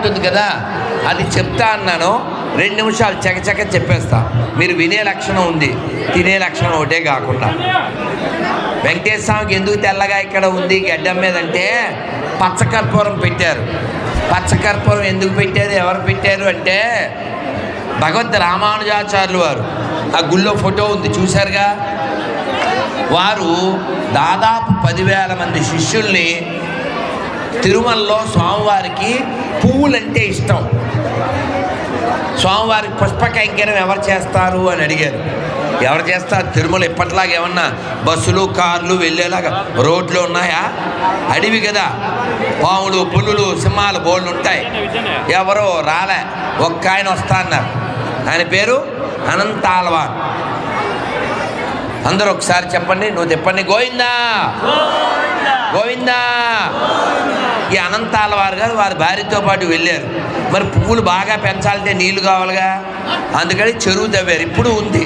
ఉంటుంది కదా? అది చెప్తా అన్నాను. రెండు నిమిషాలు చకచక చెప్పేస్తా. మీరు వినే లక్షణం ఉంది. తినే లక్షణం ఒకటే కాకుండా. వెంకటేశ్వర స్వామికి ఎందుకు తెల్లగా ఇక్కడ ఉంది గడ్డం మీద అంటే పచ్చకర్పూరం పెట్టారు. పచ్చకర్పూరం ఎందుకు పెట్టారు? ఎవరు పెట్టారు అంటే భగవద్ రామానుజాచార్యులు వారు. ఆ గుళ్ళో ఫోటో ఉంది చూశారుగా? వారు దాదాపు పదివేల మంది శిష్యుల్ని తిరుమలలో స్వామివారికి పువ్వులంటే ఇష్టం. స్వామివారికి పుష్ప కైంకర్యం ఎవరు చేస్తారు అని అడిగారు. ఎవరు చేస్తారు? తిరుమల ఇప్పట్లాగా ఏమన్నా బస్సులు కార్లు వెళ్ళేలాగా రోడ్లు ఉన్నాయా? అడవి కదా. పాములు పులులు సింహాలు బోళ్ళు ఉంటాయి. ఎవరో రాలే ఒక్క ఆయన వస్తా అన్నారు. ఆయన పేరు అనంతాల్వాన్ అందరూ ఒకసారి చెప్పండి నువ్వు చెప్పండి గోవిందా! గోవిందా! ఈ అనంతాల వారు గారు వారి భార్యతో పాటు వెళ్ళారు. మరి పువ్వులు బాగా పెంచాలంటే నీళ్ళు కావాలిగా? అందుకని చెరువు తవ్వారు. ఇప్పుడు ఉంది.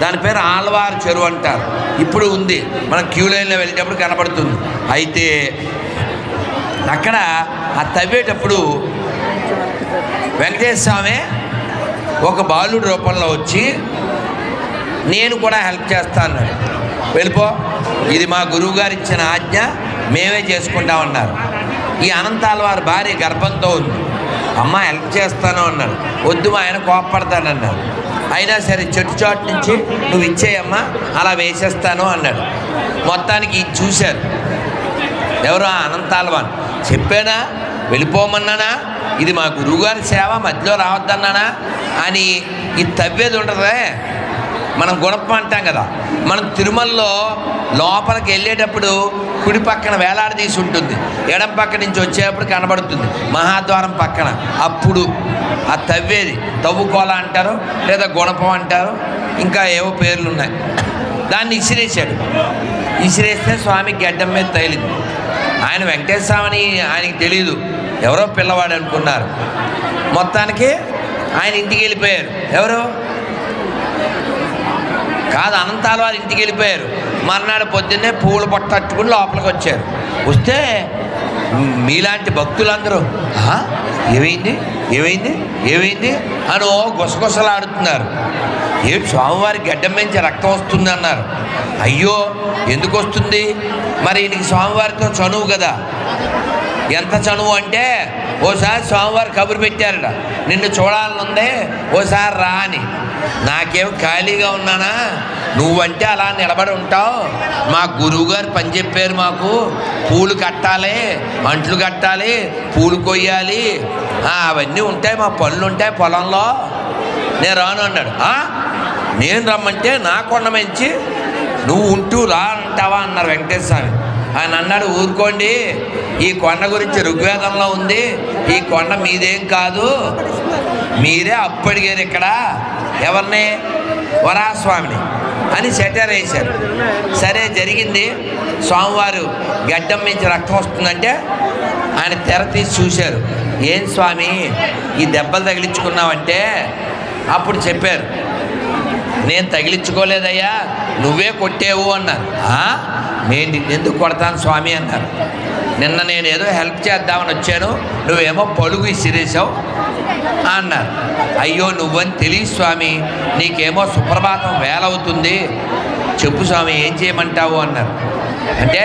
దాని పేరు ఆల్వార్ చెరువు అంటారు. ఇప్పుడు ఉంది. మనం క్యూ లైన్లో వెళ్ళేటప్పుడు కనబడుతుంది అయితే అక్కడ ఆ తవ్వేటప్పుడు వెంకటేశ్వర స్వామి ఒక బాలుడి రూపంలో వచ్చి నేను కూడా హెల్ప్ చేస్తాను వెళ్ళిపో. ఇది మా గురువు గారు ఇచ్చిన ఆజ్ఞ. మేమే చేసుకుంటామన్నారు ఈ అనంతాల వారి భార్య గర్భంతో ఉంది. అమ్మ హెల్ప్ చేస్తాను అన్నాడు. వద్దు మా ఆయన కోప్పడతానన్నాడు అయినా సరే చెట్టు చాటు నుంచి నువ్వు ఇచ్చేయమ్మా అలా వేసేస్తాను అన్నాడు. మొత్తానికి ఇది చూశారు. ఎవరు ఆ అనంతాలవాన్ చెప్పానా? వెళ్ళిపోమన్నానా? ఇది మా గురువుగారి సేవ మధ్యలో రావద్దన్నానా? అని ఇది తవ్వేది ఉంటుందే. మనం గుణప్ప అంటాం కదా. మనం తిరుమలలో లోపలికి వెళ్ళేటప్పుడు కుడి పక్కన వేలాడదీసి ఉంటుంది. ఎడం పక్క నుంచి వచ్చేటప్పుడు కనబడుతుంది. మహాద్వారం పక్కన. అప్పుడు ఆ తవ్వేది. తవ్వుకోల అంటారు లేదా గుణపం అంటారు ఇంకా ఏవో పేర్లు ఉన్నాయి. దాన్ని ఇసిరేశాడు. ఇసిరేస్తే స్వామి గడ్డం మీద తగిలింది. ఆయన వెంకటేశ్వర ఆయనకి తెలియదు ఎవరో పిల్లవాడు అనుకున్నారు. మొత్తానికి ఆయన ఇంటికి వెళ్ళిపోయారు. ఎవరు? కాదు అనంతాల వారు ఇంటికి వెళ్ళిపోయారు. మర్నాడు పొద్దున్నే పూలు పట్టట్టుకుని లోపలికి వచ్చారు. వస్తే మీలాంటి భక్తులందరూ ఏమైంది? ఏమైంది? ఏమైంది? అని ఓ గుసగుసలాడుతున్నారు. ఏ స్వామివారి గడ్డం నుంచి రక్తం వస్తుంది అన్నారు. అయ్యో ఎందుకు వస్తుంది? మరి ఈయనకి స్వామివారితో చనువు కదా. ఎంత చనువు అంటే ఓసారి స్వామివారు కబురు పెట్టారట నిన్ను చూడాలనుంది ఓసారి రా అని. నాకేం ఖాళీగా ఉన్నానా? నువ్వంటే అలా నిలబడి ఉంటావు. మా గురువుగారు పని చెప్పారు మాకు. పూలు కట్టాలి అంట్లు కట్టాలి పూలు కొయ్యాలి. అవన్నీ ఉంటాయి మా పనులు ఉంటాయి పొలంలో. నేను రాను అన్నాడు. నేను రమ్మంటే నా కొండ మంచి. నువ్వు ఉంటూ రా అంటావా అన్నారు వెంకటేశ్వర స్వామి. ఆయన అన్నాడు ఊరుకోండి. ఈ కొండ గురించి ఋగ్వేదంలో ఉంది. ఈ కొండ మీదేం కాదు. మీరే అప్పడిగారు ఇక్కడ. ఎవరిని? వరాస్వామిని అని సెటర్ వేశారు. సరే జరిగింది. స్వామివారు గడ్డం నుంచి రక్తం వస్తుందంటే ఆయన తెర తీసి చూశారు. ఏం స్వామి ఈ దెబ్బలు తగిలించుకున్నావంటే? అప్పుడు చెప్పారు. నేను తగిలించుకోలేదయ్యా నువ్వే కొట్టేవు అన్నారు. నేను నిన్నెందుకు కొడతాను స్వామి అన్నారు. నిన్న నేను ఏదో హెల్ప్ చేద్దామని వచ్చాను నువ్వేమో పలుగు ఇసిరేసావు అన్నారు. అయ్యో నువ్వని తెలియదు స్వామి నీకేమో సుప్రభాతం వేలవుతుంది చెప్పు స్వామి ఏం చేయమంటావు అన్నారు. అంటే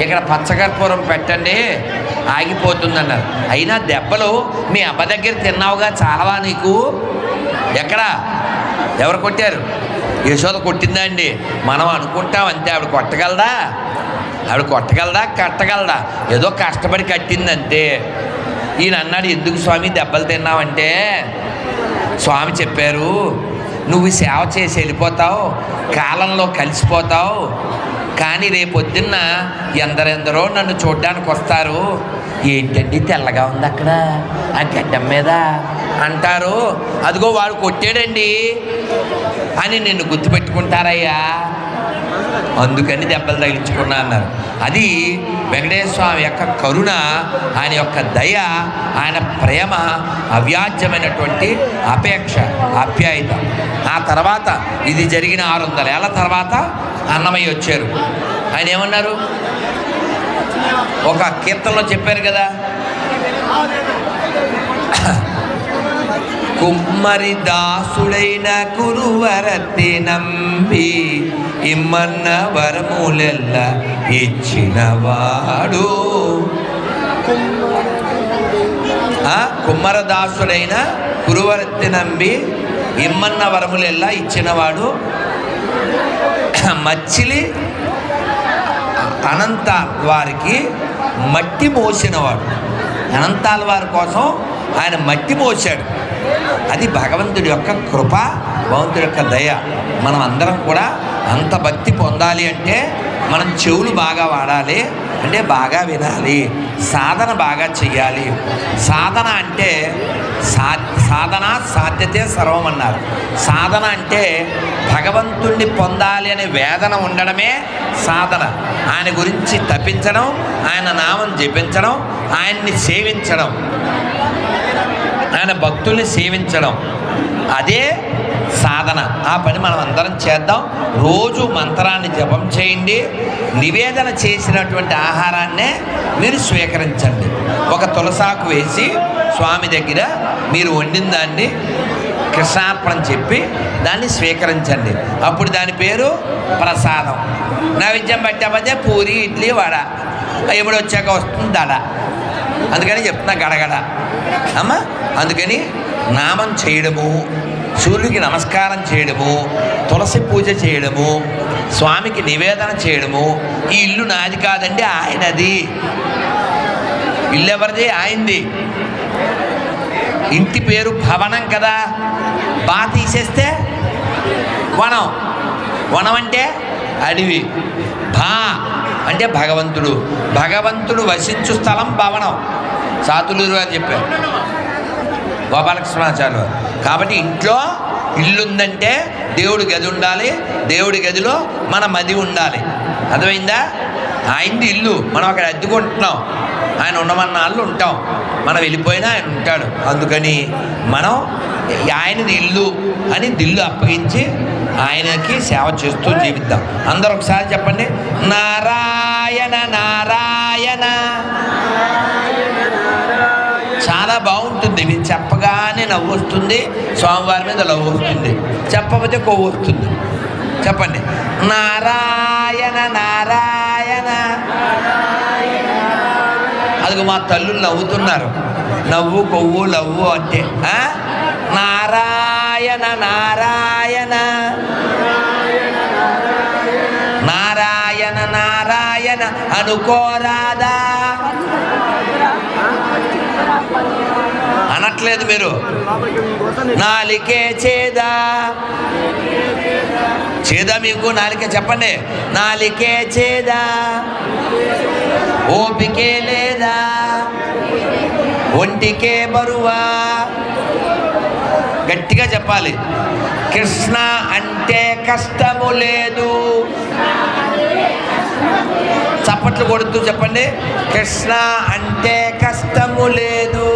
ఇక్కడ పచ్చకర్పూరం పెట్టండి ఆగిపోతుందన్నారు. అయినా దెబ్బలు మీ అబ్బ దగ్గర తిన్నావుగా చాలవా నీకు? ఎక్కడ? ఎవరు కొట్టారు? యశోద కొట్టిందా అండి మనం అనుకుంటాం అంతే ఆవిడ కొట్టగలదా? ఆవిడ కొట్టగలదా? కట్టగలదా? ఏదో కష్టపడి కట్టింది అంతే ఈయన అన్నాడు ఎందుకు స్వామి దెబ్బలు తిన్నావంటే? స్వామి చెప్పారు నువ్వు సేవ చేసి వెళ్ళిపోతావు కాలంలో కలిసిపోతావు కానీ రేపొద్దున్న ఎందరెందరో నన్ను చూడ్డానికి వస్తారు ఏంటండి తెల్లగా ఉంది అక్కడ? ఆ గడ్డం మీద? అంటారు అదిగో వాడు కొట్టాడండి. అని నిన్ను గుర్తుపెట్టుకుంటారయ్యా. అందుకని దెబ్బలు తగిలించుకున్నా అన్నారు. అది వెంకటేశ్వర స్వామి యొక్క కరుణ ఆయన యొక్క దయ ఆయన ప్రేమ అవ్యాజ్యమైనటువంటి అపేక్ష ఆప్యాయత. ఆ తర్వాత ఇది జరిగిన ఆరు వందల ఏళ్ళ తర్వాత అన్నమయ్య వచ్చారు. ఆయన ఏమన్నారు? ఒక కీర్తనలో చెప్పారు కదా. కుమ్మరి దాసుడైన కురువరతి నంబి ఇమ్మన్న వరములెల్ల ఇచ్చినవాడు కుమ్మరదాసుడైన కురువరత్తి నంబి ఇమ్మన్న వరములెల్లా ఇచ్చినవాడు. మచ్చిలి అనంత వారికి మట్టి మోసినవాడు. అనంతాల వారి కోసం ఆయన మట్టి మోసాడు అది భగవంతుడి యొక్క కృప భగవంతుడి యొక్క దయ. మనం అందరం కూడా అంత భక్తి పొందాలి అంటే మనం చెవులు బాగా వాడాలి అంటే బాగా వినాలి సాధన బాగా చెయ్యాలి. సాధన అంటే సా సాధన సాధ్యతే సర్వం అన్నారు. సాధన అంటే భగవంతుణ్ణి పొందాలి అనే వేదన ఉండడమే సాధన. ఆయన గురించి తప్పించడం ఆయన నామం జపించడం ఆయన్ని సేవించడం ఆయన భక్తుల్ని సేవించడం. అదే సాధన. ఆ పని మనం అందరం చేద్దాం. రోజు మంత్రాన్ని జపం చేయండి. నివేదన చేసినటువంటి ఆహారాన్నే మీరు స్వీకరించండి. ఒక తులసాకు వేసి స్వామి దగ్గర మీరు వండిన దాన్ని కృష్ణార్పణ చెప్పి దాన్ని స్వీకరించండి. అప్పుడు దాని పేరు ప్రసాదం. నైవేద్యం పెట్టకపోతే పూరి ఇడ్లీ వడ. ఎప్పుడు వచ్చాక వస్తుంది దడ. అందుకని చెప్తున్నా గడగడ. అమ్మా అందుకని నామం చేయడము. సూర్యుడికి నమస్కారం చేయడము తులసి పూజ చేయడము స్వామికి నివేదన చేయడము ఈ ఇల్లు నాది కాదండి ఆయనది. ఇల్లు ఎవరిది ఆయనది. ఇంటి పేరు భవనం కదా. బా తీసేస్తే వనం. వనం అంటే అడవి. భా అంటే భగవంతుడు. భగవంతుడు వసించు స్థలం భవనం. సాతులూరు గారు చెప్పారు. గోపాలకృష్ణాచార్య కాబట్టి ఇంట్లో ఇల్లు ఉందంటే దేవుడి గది ఉండాలి దేవుడి గదిలో మన మది ఉండాలి. అర్థమైందా? ఆయనది ఇల్లు. మనం అక్కడ అద్దెకుంటున్నాం ఆయన ఉండమన్నాళ్ళు ఉంటాం. మనం వెళ్ళిపోయినా ఆయన ఉంటాడు. అందుకని మనం ఆయనది ఇల్లు అని దిల్లు అప్పగించి ఆయనకి సేవ చేస్తూ జీవిద్దాం. అందరూ ఒకసారి చెప్పండి. నారాయణ నారాయణ. చాలా బాగుంటుంది. నేను చెప్పగానే నవ్వు వస్తుంది. స్వామివారి మీద లవ్ వస్తుంది చెప్పకపోతే కొవ్వు వస్తుంది. చెప్పండి. నారాయణ నారాయణ. అది మా తల్లులు నవ్వుతున్నారు. నవ్వు కొవ్వు లవ్వు అంటే నారాయణ నారాయణ. నారాయణ నారాయణ. అనుకోరాదా అనట్లేదు మీరు. నాలికే చేదా. చేదా మీకు నాలికే చెప్పండి. నాలికే చేదా. ఓపికే లేదా. ఒంటికే బరువా. గట్టిగా చెప్పాలి. కృష్ణ అంటే కష్టము లేదు. చప్పట్లు కొడుతూ చెప్పండి. కృష్ణ అంటే కష్టము లేదు.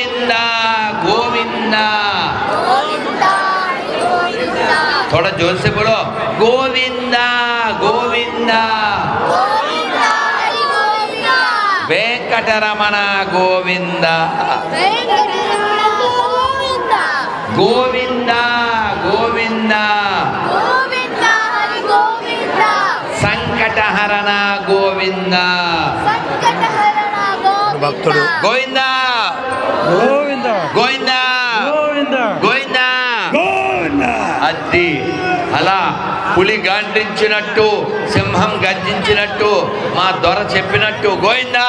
గోవింద గోవింద थोड़ा जोर से बोलो गोविंदा गोविंदा వెంకటరమణ గోవింద గోవింద గోవింద సంకటహరణ గోవింద భక్తుడు. గోవింద గోవింద. గోవింద. గోవింద. గోవింద. గోవింద. అది అలా పులి గాండ్రించినట్టు సింహం గర్జించినట్టు మా దొర చెప్పినట్టు గోవిందా.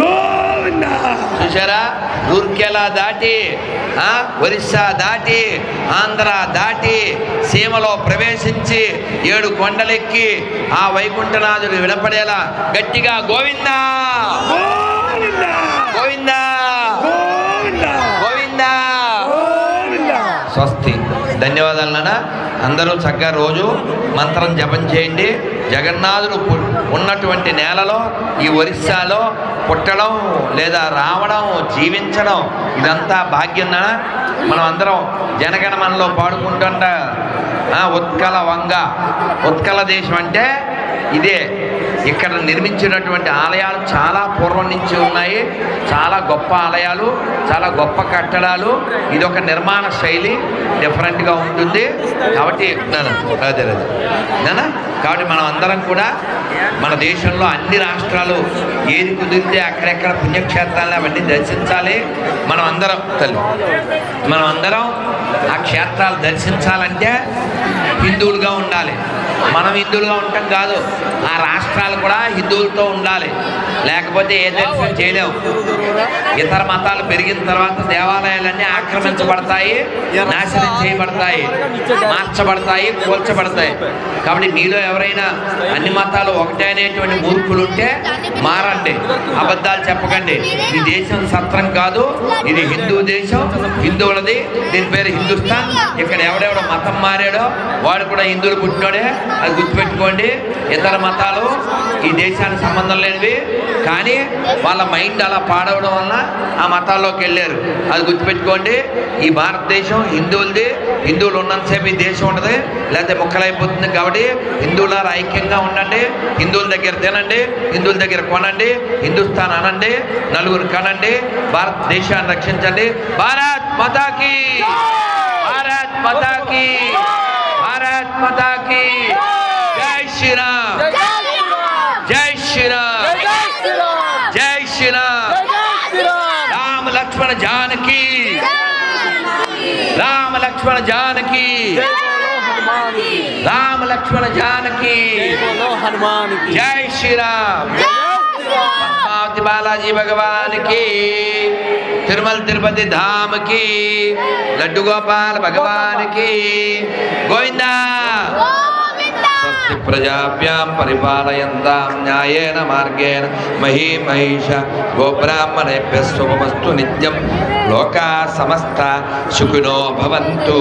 గోవింద. చూసారా రూర్కెలా దాటి ఆ, ఒరిస్సా దాటి ఆంధ్ర దాటి సీమలో ప్రవేశించి ఏడు కొండలెక్కి ఆ వైకుంఠనాథుడు వినపడేలా గట్టిగా గోవింద. స్వస్తి. ధన్యవాదాలు నాన్న అందరూ చక్కగా రోజు మంత్రం జపం చేయండి. జగన్నాథుడు ఉన్నటువంటి నేలలో ఈ ఒరిస్సాలో పుట్టడం లేదా రావడం జీవించడం ఇదంతా భాగ్యం నాన్న మనం అందరం జనగణమనలో పాడుకుంటుంట ఉత్కల వంగ ఉత్కల దేశం అంటే ఇదే ఇక్కడ నిర్మించినటువంటి ఆలయాలు చాలా పూర్వం నుంచి ఉన్నాయి. చాలా గొప్ప ఆలయాలు చాలా గొప్ప కట్టడాలు. ఇది ఒక నిర్మాణ శైలి డిఫరెంట్గా ఉంటుంది. కాబట్టి అదే అదే. నేనా కాబట్టి మనం అందరం కూడా మన దేశంలో అన్ని రాష్ట్రాలు ఏది కుదిరితే అక్కడెక్కడ పుణ్యక్షేత్రాలను అవన్నీ దర్శించాలి. మనం అందరం తల్లి మనం అందరం ఆ క్షేత్రాలు దర్శించాలంటే హిందువులుగా ఉండాలి. మనం హిందువులుగా ఉండటం కాదు ఆ రాష్ట్రాలు కూడా హిందువులతో ఉండాలి. లేకపోతే ఏ దర్శనం చేయలేము ఇతర మతాలు పెరిగిన తర్వాత దేవాలయాలన్నీ ఆక్రమించబడతాయి నాశనం చేయబడతాయి మార్చబడతాయి కూల్చబడతాయి. కాబట్టి మీలో ఎవరైనా అన్ని మతాలు ఒకటే అనేటువంటి మూర్ఖులు ఉంటే మారండి. అబద్ధాలు చెప్పకండి. ఈ దేశం సత్రం కాదు ఇది హిందూ దేశం హిందువులది. దీని పేరు హిందుస్థాన్. ఇక్కడ ఎవడెవడో మతం మారాడో వాడు కూడా హిందువులు పుట్టినోడే. అది గుర్తుపెట్టుకోండి. ఇతర మతాలు ఈ దేశానికి సంబంధం లేనివి. కానీ వాళ్ళ మైండ్ అలా పాడవడం వలన ఆ మతాల్లోకి వెళ్ళారు. అది గుర్తుపెట్టుకోండి. ఈ భారతదేశం హిందువులది. హిందువులు ఉన్నంతసేపు ఈ దేశం ఉండదు లేకపోతే ముక్కలైపోతుంది కాబట్టి హిందువులారా ఐక్యంగా ఉండండి. హిందువుల దగ్గర తినండి. హిందువుల దగ్గర కొనండి. హిందుస్థాన్ అనండి. నలుగురు కనండి. భారతదేశాన్ని రక్షించండి. భారత్ మతాకి! భారత్ మతాకి! माता की। जय श्री राम जय श्री राम जय श्री राम राम लक्ष्मण जान की राम लक्ष्मण जान की राम लक्ष्मण जान की हनुमान जय श्री राम बालाजी भगवान की। తిరుమల తిరుపతి ధామ్కి లడ్డు గోపాల్ భగవాన్కి. గోవిందా! ప్రజాభ్యాం పరిపాలయంతాం న్యాయేన మార్గేణ మహీ మహిష గోబ్రాహ్మణేభ్య శుభమస్తు నిత్యం లోకా సమస్త సుఖినో భవంతు.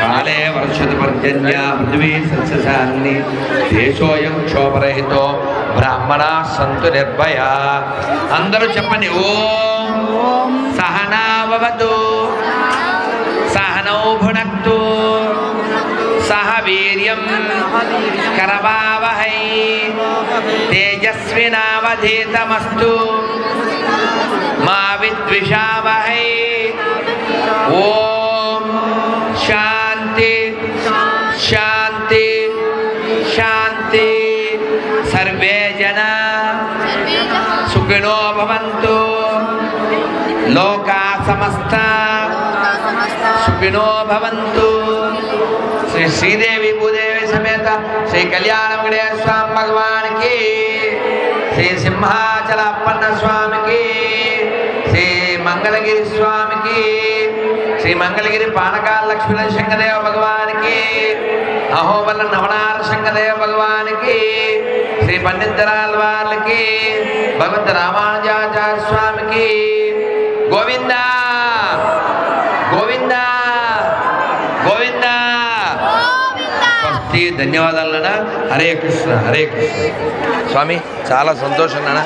కాలే వర్షతి పర్జన్యా పృథివీ సస్యశాన్ని దేశోయం క్షోభరహితో బ్రాహ్మణా సంతు నిర్భయ. అందరూ చెప్పండి ఓ सहना सहनौ भुनक्तु। सह वीर्यं करवावहै। तेजस्विनावधीतमस्तु। मा विद्विषावहै। ॐ शान्ति। शान्ति। शान्ति। सर्वे जना। सुखिनो भवन्तु। లోకా సమస్త. సుఖినో భవంతు. శ్రీ శ్రీదేవి భూదేవి సమేత శ్రీ కళ్యాణ వెంకటేశ్వర స్వామి భగవానికి శ్రీ సింహాచల అప్పన్న స్వామికి శ్రీ మంగళగిరి స్వామికి శ్రీ మంగళగిరి పానకాల లక్ష్మీ శంకరదేవ భగవానికి అహోబల నవనార శంకరదేవ భగవానికి శ్రీ పండితరాల వాళ్ళకి భగవంత రామానుజాచార్య స్వామికి గోవిందా! గోవిందా! గోవిందా! స్వస్తి ధన్యవాదాలు నాన్న. హరే కృష్ణ హరే కృష్ణ. స్వామి చాలా సంతోషం నాన్న.